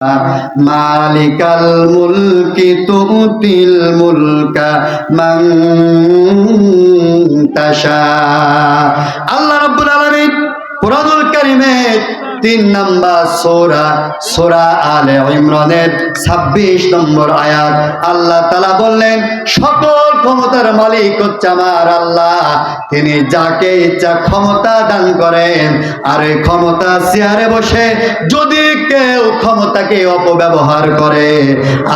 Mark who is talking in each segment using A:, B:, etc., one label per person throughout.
A: মালিকাল মুলকি তুতিল মুলকা মাং তাশা। আল্লাহ রাব্বুল আলামিন কোরআনুল কারীমে তিন নাম্বার সোরা সোরা আলে ইমরানের ছাব্বিশ নম্বর আয়াত। আল্লাহ তালা বললেন, সকল ক্ষমতার মালিক হচ্ছে আমার আল্লাহ। তিনি যাকে ইচ্ছা ক্ষমতা দান করেন। আর এই ক্ষমতা চেয়ারে বসে যদি কেউ ক্ষমতাকে অপব্যবহার করে,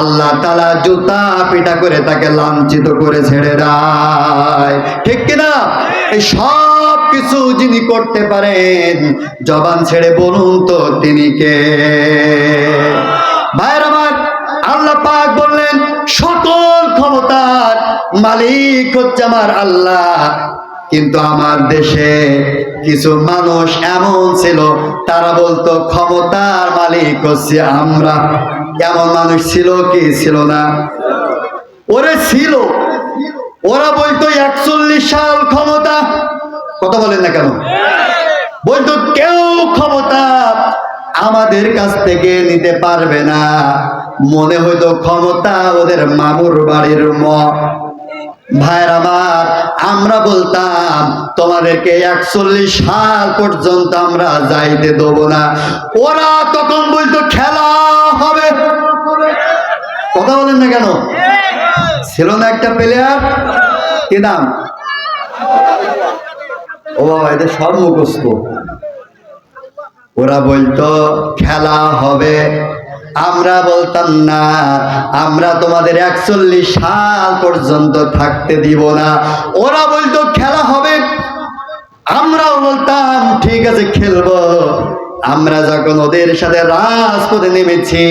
A: আল্লাহ তালা জুতা পিটা করে তাকে লাঞ্ছিত করে ছেড়ে দেয়। ঠিক কিনা? এই সব কিছু যিনি করতে পারেন, জবান ছেড়ে বলুন তো তিনি কে? ভাইয়ের আমার, আল্লাহ পাক বললেন, সকল ক্ষমতার মালিক হচ্ছে আমার আল্লাহ। কিন্তু আমার দেশে কিছু মানুষ এমন ছিল, তারা বলতো, ক্ষমতার মালিক হচ্ছে আমরা। এমন মানুষ ছিল কি? ছিল না। ওরে ছিল ওরা বলতো একচল্লিশ সাল ক্ষমতা কথা বলেন না কেন? বলতো কেউ ক্ষমতা আমাদের কাছ থেকে নিতে পারবে না। মনে হইতো ক্ষমতা ওদের মামুর বাড়ির ম ভাইর আমার, আমরা বলতাম, তোমাদেরকে একচল্লিশ সাল পর্যন্ত আমরা যাইতে দেবো না। ওরা তখন বলতো, খেলা হবে। কথা বলেন না কেন? ছিল না একটা প্লেয়ার কি নাম ও এদের সব মুখস্থ ওরা বলতো, খেলা হবে। আমরা বলতাম, না, আমরা তোমাদের একচল্লিশ সাল পর্যন্ত থাকতে দিব না। ওরা বলতো, খেলা হবে। আমরাও বলতাম, ঠিক আছে, খেলব। আমরা যখন ওদের সাথে রাজপথে নেমেছি,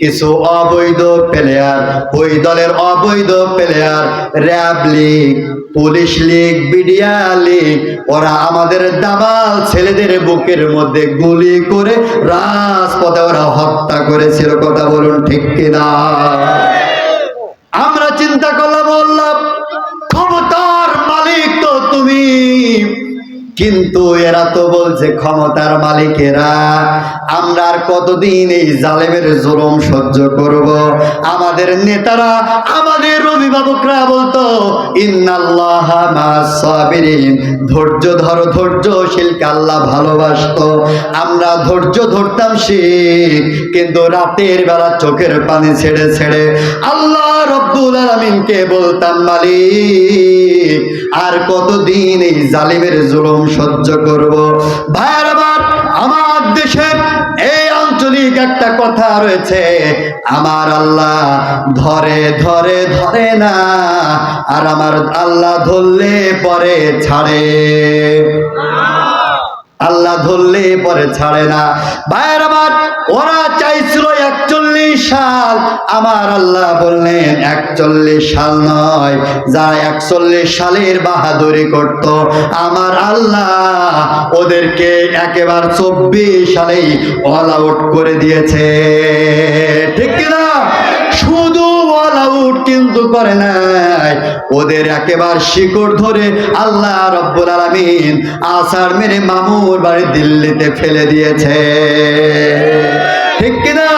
A: কিছু অবৈধ প্লেয়ার ওই দলের অবৈধ player RAB league police league বিডিয়া league ওরা আমাদের দাবাল ছেলেদের বুকের মধ্যে গুলি করে রাজপথে ওরা হত্যা করেছিল, কথা বলুন ঠিক কিনা? আমরা চিন্তা করলাম বললাম কিন্তু এরা তো বলছে ক্ষমতার মালিকেরা, আমরা আর কতদিন এই জালেমের জুলুম সহ্য করব? আমাদের নেতারা, আমাদের অভিভাবকরা বলতো, ইন্নাল্লাহ ধৈর্য ধরো ধৈর্যশীলকে আল্লাহ ভালোবাসতো। আমরা ধৈর্য ধরতাম শিখ কিন্তু রাতের বেলা চোখের পানি ছেড়ে ছেড়ে আল্লাহ রব্বুল আলমিনকে বলতাম, মালিক, আর কতদিন এই জালিমের জুলুম সহ্য করব? ভাইয়ার আমার আমার দেশের এই আঞ্চলিক একটা কথা রয়েছে, আমার আল্লাহ ধরে ধরে ধরে না, আর আমার আল্লাহ ধরলে পরে ছাড়ে। আল্লাহ ধরলে পরে ছাড়ে না। ভাইয়ের আমার ওরা চাইছিল একচল্লিশ সাল। আমার আল্লাহ বললেন, একচল্লিশ সাল নয়। যারা একচল্লিশ সালের বাহাদুরি করত, আমার আল্লাহ ওদেরকে একেবারে চব্বিশ সালেই অল আউট করে দিয়েছে। ঠিক কিনা? অল কিন্তু করে নাই। ওদের একেবারে শিকড় ধরে আল্লাহ রব্বুল আলামিন আসার মেরে মামুর বাড়ি দিল্লিতে ফেলে দিয়েছে। ঠিক কিনা?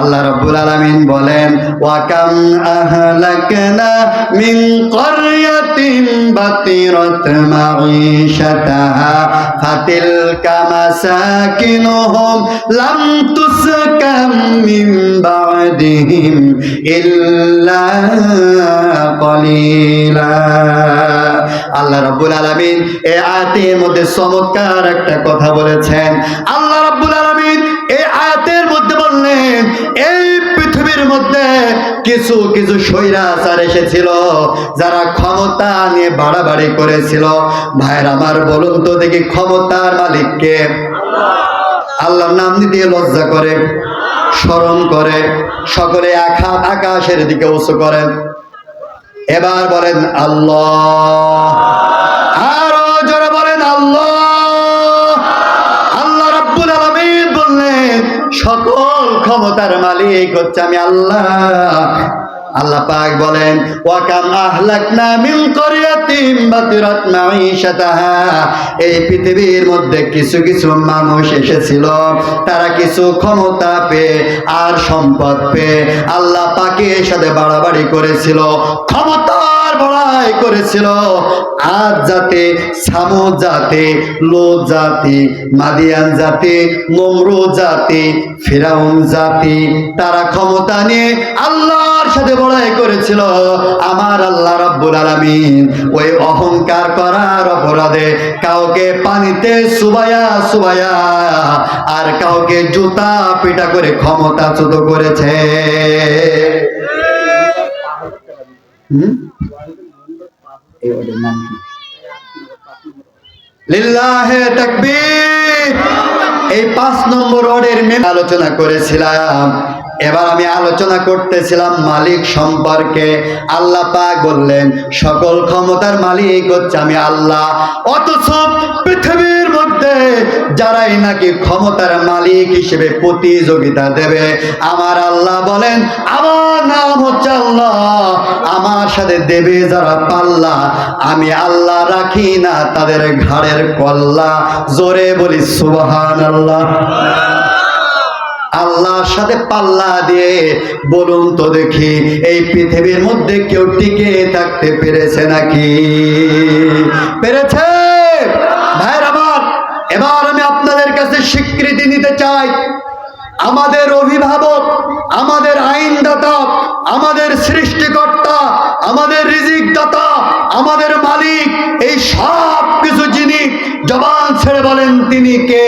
A: আল্লাহ রব্বুল আলামিন বলেন ওয়াকাম আহলাকনা মিন ক্বরয়াতিন বাতিরাত মাঈশাতাহা, ফাতিলকা মাসাকিনুহুম লাম তুসকাম মিন বা'দিহিম ইল্লা কলিলা আল্লাহ রাব্বুল আলামিন এই আয়াতের মধ্যে চমৎকার একটা কথা বলেছেন। আল্লাহ রাব্বুল আলামিন এই পৃথিবীর মধ্যে কিছু কিছু স্বৈরাচার এসেছিল, যারা ক্ষমতা নিয়ে বাড়াবাড়ি করেছিল। ভাইয়ের আমার বলুন তো দেখি ক্ষমতার মালিককে আল্লাহর নাম দিয়ে লজ্জা করে, স্মরণ করে, সকলে হাত আকাশের দিকে উঁচু করেন। এবার বলেন আল্লাহ। ক্ষমতার মালিক হচ্ছে আমি আল্লাহ। আল্লাহ পাক বলেন, ওয়াকাম আহলাকনা মিন করিয়াতিম বাতিরাত মাঈশাতাহা। এই পৃথিবীর মধ্যে কিছু কিছু মানুষ এসেছিল, তারা কিছু ক্ষমতা পেয়ে আর সম্পদ পেয়ে আল্লাহ পাকের সাথে বাড়াবাড়ি করেছিল। ক্ষমতার বড়াই করেছিল। আজ জাতি, সামুদ জাতি লো জাতি, মাদিয়ান জাতি নমরু জাতি, ফিরাউন জাতি, তারা ক্ষমতা নিয়ে আল্লাহর সাথে বড়াই করেছিল। আমার আল্লাহ রাব্বুল আলামিন ওই অহংকার করার অপরাধে কাউকে পানিতে সুবায়া সুবায়া আর কাউকে জুতা পিটা করে ক্ষমতা চ্যুত করেছে। হুম?
B: এই ওদের নাম কি?
A: লিল্লাহে তাকবীর। এই পাঁচ নম্বর ওয়ার্ডের আলোচনা করেছিলাম। এবার আমি আলোচনা করতেছিলাম মালিক সম্পর্কে। আল্লাহ পাক বললেন, সকল ক্ষমতার মালিক হচ্ছে আমি আল্লাহ। অথচ পৃথিবীর মধ্যে যারাই নাকি ক্ষমতার মালিক হিসেবে প্রতিযোগিতা দেবে, আমার আল্লাহ বলেন, আমার নাম হচ্ছে আল্লাহ। সাথে দেবে যারা পাল্লা, আমি আল্লাহ রাখি না তাদের ঘাড়ের কল্লা। জোরে বলি সুবহান আল্লাহ আল্লাহর সাথে পাল্লা দিয়ে বলুন তো দেখি, এই পৃথিবীর মধ্যে কেউ টিকে থাকতে পেরেছে নাকি? পেরেছে? ভাইয়ের আমার, এবার আমি আপনাদের কাছে স্বীকৃতি নিতে চাই। আমাদের অভিভাবক, আমাদের আইনদাতা আমাদের সৃষ্টিকর্তা, আমাদের রিজিক দাতা আমাদের মালিক, এই সব কিছু যিনি জবান ছেড়ে বলেন তিনি কে?